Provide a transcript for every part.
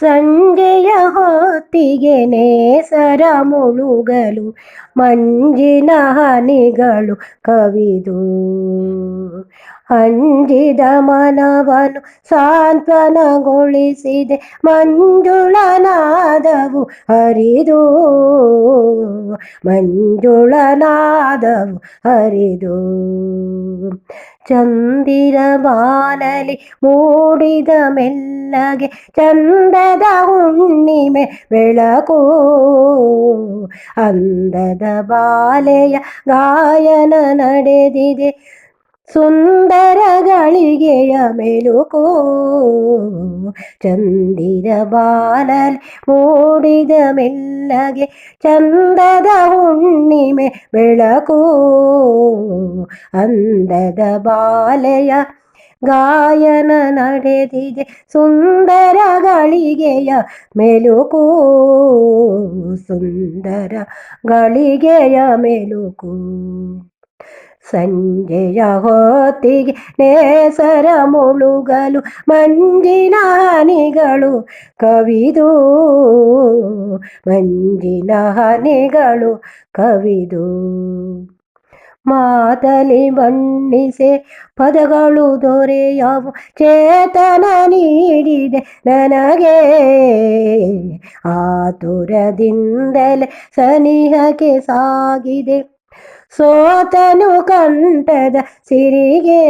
ಸಂಜೆಯ ಹೊತ್ತಿಗೆ ನೇಸರ ಮುಳುಗಲು ಮಂಜಿನ ಹನಿಗಳು ಕವಿದು. ಅಂಜಿದ ಮನವನು ಸಾಂತ್ವನಗೊಳಿಸಿದೆ, ಮಂಜುಳನಾದವು ಹರಿದು. ಮಂಜುಳನಾದವು ಹರಿದು. ಚಂದಿರ ಬಾನಲಿ ಮೂಡಿದ ಮೆಲ್ಲಗೆ ಚಂದದ ಹುಣ್ಣಿಮೆ ಬೆಳಕು. ಅಂದದ ಬಾಲೆಯ ಗಾಯನ ನಡೆದಿದೆ ಸುಂದರ ಗಳಿಗೆಯ ಮೆಲುಕು ಚಂದಿರ ಬಾನಲಿ ಮೂಡಿದ ಮೆಲ್ಲಗೆ ಚಂದದ ಹುಣ್ಣಿಮೆ ಬೆಳಕು ಅಂದದ ಬಾಲೆಯ ಗಾಯನ ನಡೆದಿದೆ ಸುಂದರ ಗಳಿಗೆಯ ಮೆಲುಕು ಸುಂದರ ಗಳಿಗೆಯ ಮೆಲುಕು ಸಂಜೆಯ ಹೊತ್ತಿಗೆ ನೇಸರ ಮುಳುಗಲು ಮಂಜಿನಾನಿಗಳು ಕವಿದು. ಮಂಜಿನ ಹನಿಗಳು ಕವಿದು. ಮಾತಲಿ ಮಣ್ಣಿಸೆ ಪದಗಳು ದೊರೆಯವು, ಚೇತನ ನೀಡಿದೆ ನನಗೆ. ಆತುರದಿಂದಲೇ ಸನಿಹಕ್ಕೆ ಸಾಗಿದೆ. ಸೋತನು ಕಂಠದ ಸಿರಿಗೆ,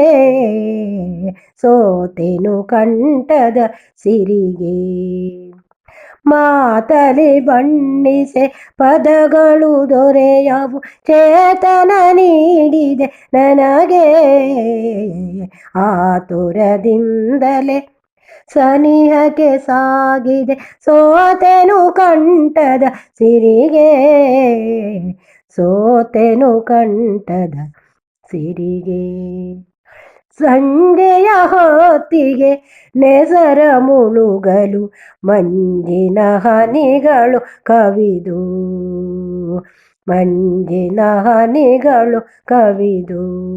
ಸೋತೆನು ಕಂಠದ ಸಿರಿಗೆ. ಮಾತಲಿ ಬಣ್ಣಿಸೆ ಪದಗಳು ದೊರೆಯವು, ಚೇತನ ನೀಡಿದೆ ನನಗೆ. ಆತುರದಿಂದಲೇ ಸನಿಹಕ್ಕೆ ಸಾಗಿದೆ, ಸೋತೆನು ಕಂಠದ ಸಿರಿಗೆ. ಸೋತೆನು ಕಂಠದ ಸಿರಿಗೆ ಸಂಜೆಯ ಹೊತ್ತಿಗೆ ನೆಸರ ಮುಳುಗಲು ಮಂಜಿನ ಹನಿಗಳು ಕವಿದು. ಮಂಜಿನ ಹನಿಗಳು ಕವಿದು.